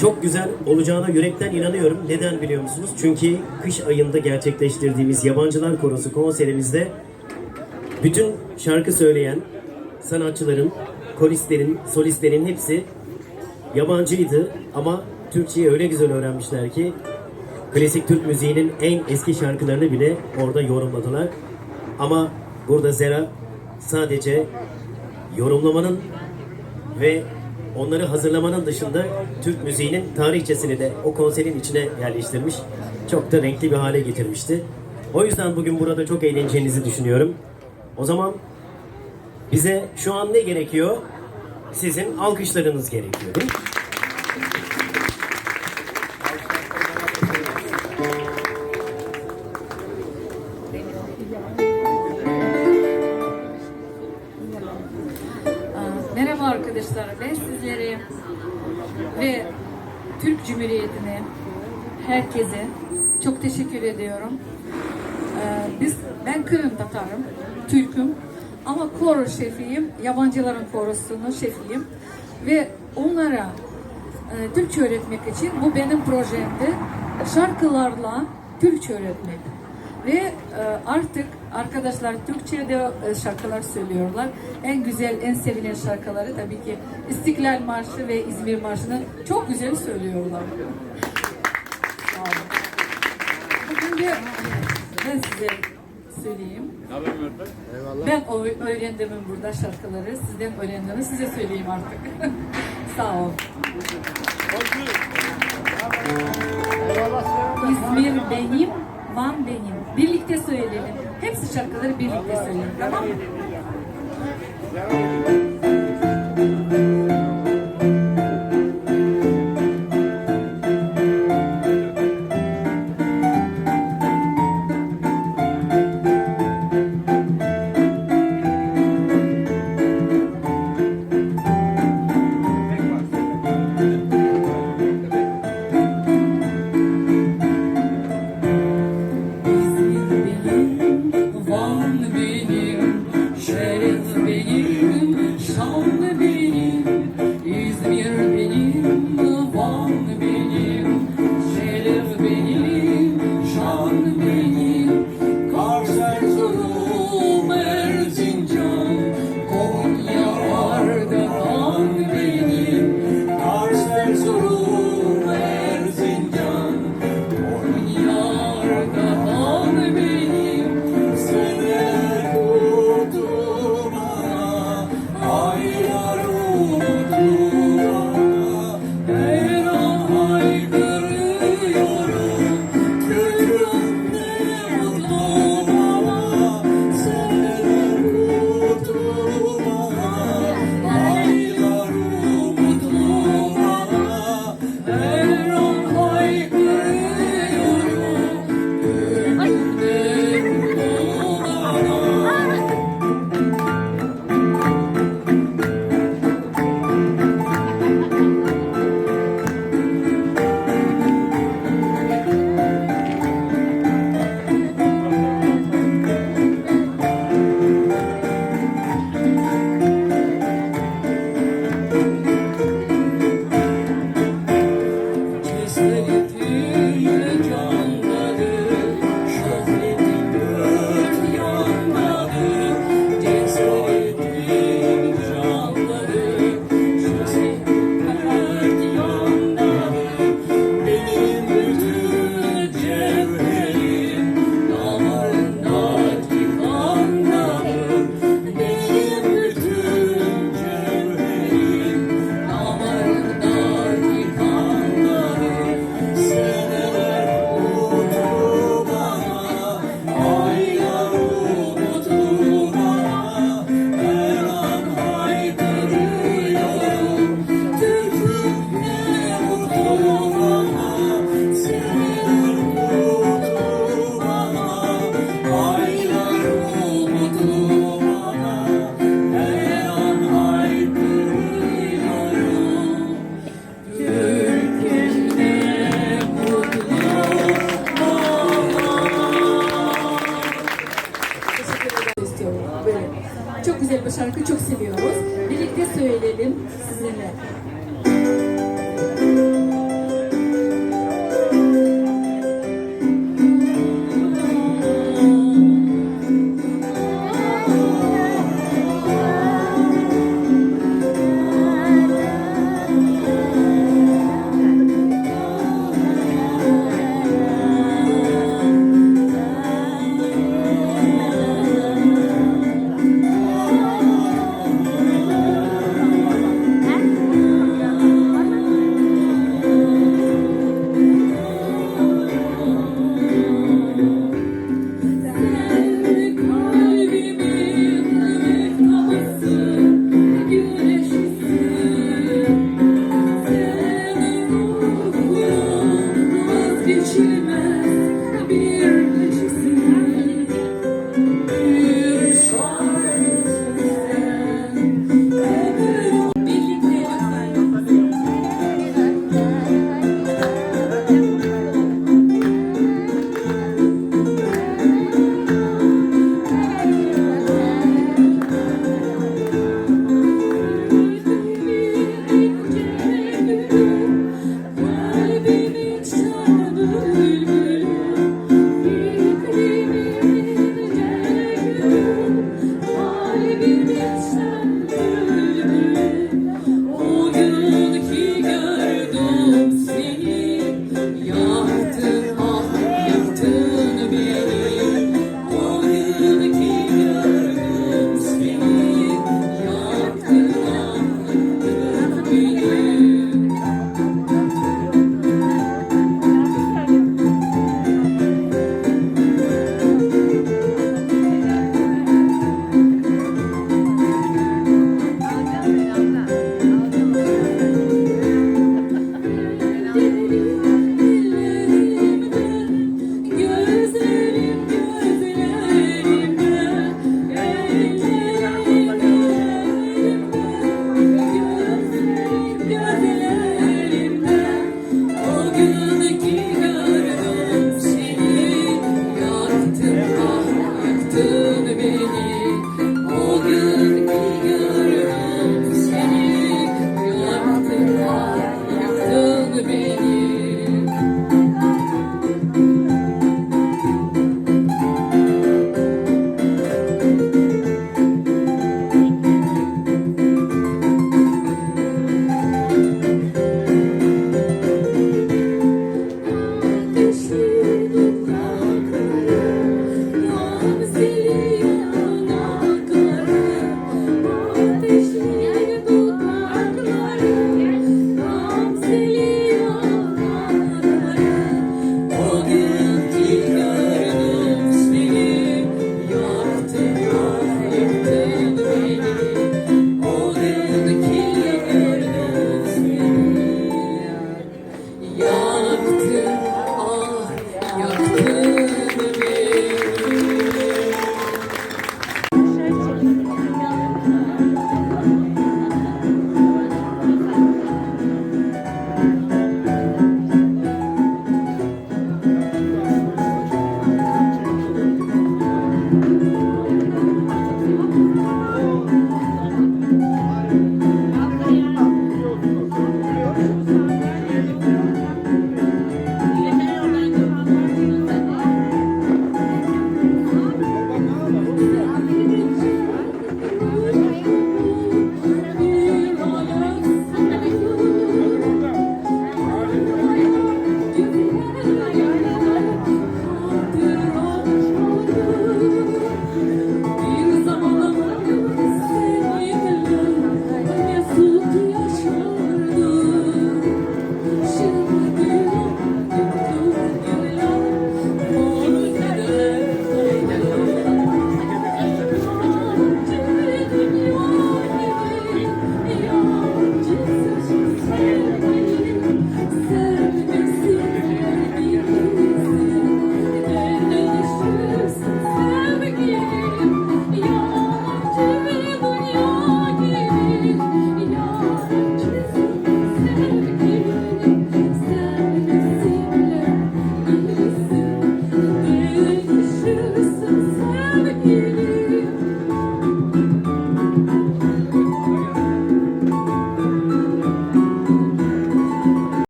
çok güzel olacağına yürekten inanıyorum. Neden biliyor musunuz? Çünkü kış ayında gerçekleştirdiğimiz Yabancılar Korosu konserimizde bütün şarkı söyleyen sanatçıların, koristlerin, solistlerin hepsi yabancıydı ama Türkçeyi öyle güzel öğrenmişler ki klasik Türk müziğinin en eski şarkılarını bile orada yorumladılar. Ama burada Zera sadece yorumlamanın ve onları hazırlamanın dışında Türk müziğinin tarihçesini de o konserin içine yerleştirmiş. Çok da renkli bir hale getirmişti. O yüzden bugün burada çok eğleneceğinizi düşünüyorum. O zaman bize şu an ne gerekiyor? Sizin alkışlarınız gerekiyor. değil mi? Merhaba arkadaşlar, ben sizlere ve Türk Cumhuriyeti'ne, herkese çok teşekkür ediyorum. Ee, Biz, ben Kırım Tatarım, Türk'üm ama koro şefiyim, yabancıların korosunun şefiyim ve onlara e, Türkçe öğretmek için bu benim projemdi. Şarkılarla Türkçe öğretmek. Ve e, artık arkadaşlar Türkçe'de e, şarkılar söylüyorlar. En güzel, en sevilen şarkıları tabii ki İstiklal Marşı ve İzmir Marşı'nı çok güzel söylüyorlar. Sağ olun. Bugün de ben size söyleyeyim. Ben öğrendim burada şarkıları. Sizden öğrendiğimi size söyleyeyim artık. Sağ olun. İzmir benim, Van benim. Birlikte söyleyelim. Hepsi şarkıları birlikte söyleyelim. Tamam mı?